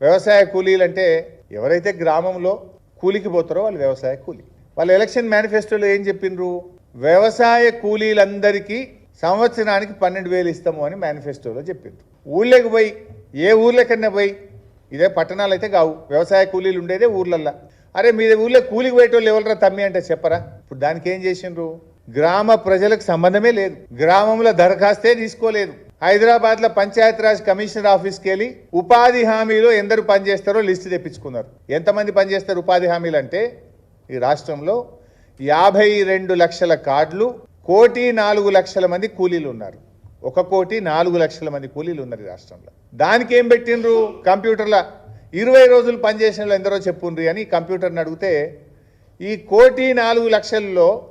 వ్యవసాయ కూలీలు అంటే ఎవరైతే గ్రామంలో కూలికి పోతారో వాళ్ళు వ్యవసాయ కూలీ. వాళ్ళు ఎలక్షన్ మేనిఫెస్టోలో ఏం చెప్పిండ్రు? వ్యవసాయ కూలీలందరికీ సంవత్సరానికి పన్నెండు వేలు ఇస్తాము అని మేనిఫెస్టోలో చెప్పింది ఊళ్ళోకి పోయి ఏ ఊర్లకన్నా పోయి ఇదే పట్టణాలు అయితే కావు. వ్యవసాయ కూలీలు ఉండేదే ఊర్లల్లో. అరే మీ ఊళ్ళో కూలికి పోయేటోళ్ళు ఎవరరా తమ్మి అంటే చెప్పరా? ఇప్పుడు దానికి ఏం చేసిండ్రు? గ్రామ ప్రజలకు సంబంధమే లేదు. గ్రామంలో దరఖాస్తే తీసుకోలేదు. హైదరాబాద్లో పంచాయతీరాజ్ కమిషనర్ ఆఫీస్కి వెళ్ళి ఉపాధి హామీలో ఎందరు పనిచేస్తారో లిస్టు తెప్పించుకున్నారు. ఎంతమంది పనిచేస్తారు ఉపాధి హామీలు అంటే? ఈ రాష్ట్రంలో యాభై రెండు లక్షల కార్డులు కోటి నాలుగు లక్షల మంది కూలీలు ఉన్నారు. ఒక కోటి నాలుగు లక్షల మంది కూలీలు ఉన్నారు ఈ రాష్ట్రంలో. దానికి ఏం పెట్టిండ్రు? కంప్యూటర్ల ఇరవై రోజులు పనిచేసిన వాళ్ళు ఎందరో చెప్పుండ్రి. అని కంప్యూటర్ని అడిగితే ఈ కోటి నాలుగు లక్షల్లో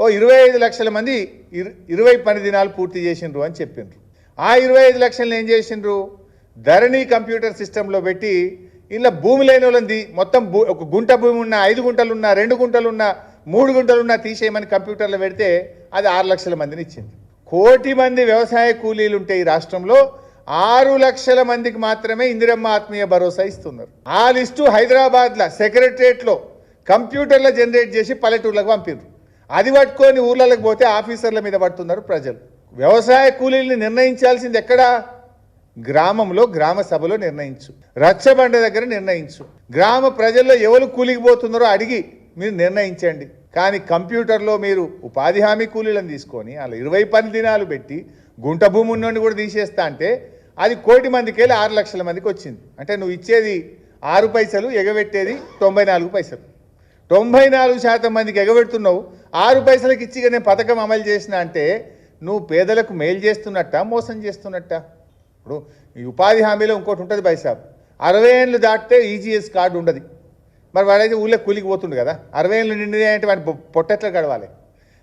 ఓ ఇరవై ఐదు లక్షల మంది ఇరు- ఇరవై పని దినాలు పూర్తి చేసిండ్రు అని చెప్పిండ్రు. ఆ ఇరవై ఐదు లక్షలను ఏం చేసిండ్రు? ధరణి కంప్యూటర్ సిస్టంలో పెట్టి ఇలా భూమి లేని వాళ్ళని మొత్తం భూ ఒక గుంట భూమి ఉన్న ఐదు గుంటలు ఉన్న రెండు గుంటలు ఉన్న మూడు గుంటలున్నా తీసేయమని కంప్యూటర్లో పెడితే అది ఆరు లక్షల మందిని ఇచ్చింది. కోటి మంది వ్యవసాయ కూలీలు ఉంటే ఈ రాష్ట్రంలో ఆరు లక్షల మందికి మాత్రమే ఇందిరమ్మ ఆత్మీయ భరోసా ఇస్తున్నారు. ఆ లిస్టు హైదరాబాద్లో సెక్రటరియట్లో కంప్యూటర్లో జనరేట్ చేసి పల్లెటూర్లకు పంపిండ్రు. అది పట్టుకొని ఊర్లలోకి పోతే ఆఫీసర్ల మీద పడుతున్నారు ప్రజలు. వ్యవసాయ కూలీల్ని నిర్ణయించాల్సింది ఎక్కడా? గ్రామంలో గ్రామ సభలో నిర్ణయించు. రచ్చబండ దగ్గర నిర్ణయించు. గ్రామ ప్రజల్లో ఎవరు కూలికి పోతున్నారో అడిగి మీరు నిర్ణయించండి. కానీ కంప్యూటర్లో మీరు ఉపాధి హామీ కూలీలను తీసుకొని అలా ఇరవై పని దినాలు పెట్టి గుంట భూమి నుండి కూడా తీసేస్తా అంటే అది కోటి మందికి వెళ్ళి ఆరు లక్షల మందికి వచ్చింది. అంటే నువ్వు ఇచ్చేది ఆరు పైసలు ఎగబెట్టేది తొంభై నాలుగు పైసలు. తొంభై నాలుగు శాతం మందికి ఎగబెడుతున్నావు. ఆరు పైసలకి ఇచ్చిగా నేను పథకం అమలు చేసిన అంటే నువ్వు పేదలకు మేలు చేస్తున్నట్ట మోసం చేస్తున్నట్ట? ఇప్పుడు ఈ ఉపాధి హామీలో ఇంకోటి ఉంటుంది బైసాబ్ అరవై ఏళ్ళు దాటితే ఈజీఎస్ కార్డు ఉండదు. మరి వాడైతే ఊళ్ళో కూలికి పోతుండు కదా. అరవై ఏళ్ళు నిండినాయి అంటే వాడి పొట్టెట్లా పొట్ట ఎట్లా గడవాలి?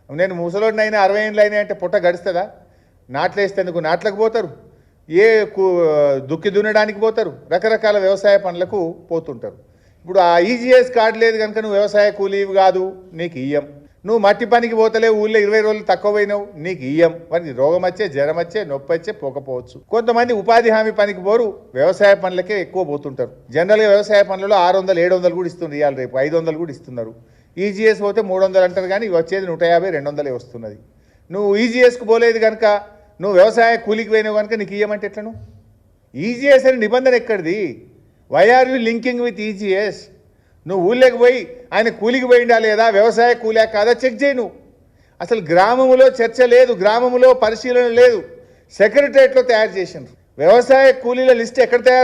నేను ముసలోడిని అయినా అరవై ఏళ్ళు అయినా అంటే పొట్ట గడుస్తుందా? నాట్లు నాట్లకు పోతారు. ఏ దుక్కి దున్నడానికి పోతారు. రకరకాల వ్యవసాయ పనులకు పోతుంటారు. ఇప్పుడు ఆ ఈజీఎస్ కార్డు లేదు కనుక నువ్వు వ్యవసాయ కూలీవి కాదు నీకు ఇయ్యం నువ్వు మట్టి పనికి పోతలే ఊళ్ళో ఇరవై రోజులు తక్కువ పోయినావు నీకు ఇయ్యం మరి రోగం వచ్చే జ్వరం వచ్చే నొప్పి వచ్చే పోకపోవచ్చు. కొంతమంది ఉపాధి హామీ పనికి పోరు వ్యవసాయ పనులకే ఎక్కువ పోతుంటారు. జనరల్గా వ్యవసాయ పనులలో ఆరు వందలు ఏడు వందలు కూడా ఇస్తున్నారు ఇవాళ రేపు. ఐదు వందలు కూడా ఇస్తున్నారు. ఈజీఎస్ పోతే మూడు వందలు అంటారు కానీ వచ్చేది నూట యాభై రెండు వందలే వస్తున్నది. నువ్వు ఈజీఎస్కు పోలేదు కనుక నువ్వు వ్యవసాయ కూలికి పోయినావు కనుక నీకు ఇయ్యమంటే ఎట్లను? ఈజీఎస్ అనే నిబంధన ఎక్కడిది? Why are you linking with EGS నువ్వు ఊళ్ళోకి పోయి ఆయన కూలికి పోయిండా లేదా? వ్యవసాయ కూలా కాదా? చెక్ చేయి నువ్వు. అసలు గ్రామములో చర్చ లేదు గ్రామములో పరిశీలన లేదు. సెక్రటరియట్లో తయారు చేసిండ్రు. వ్యవసాయ కూలీల లిస్ట్ ఎక్కడ తయారు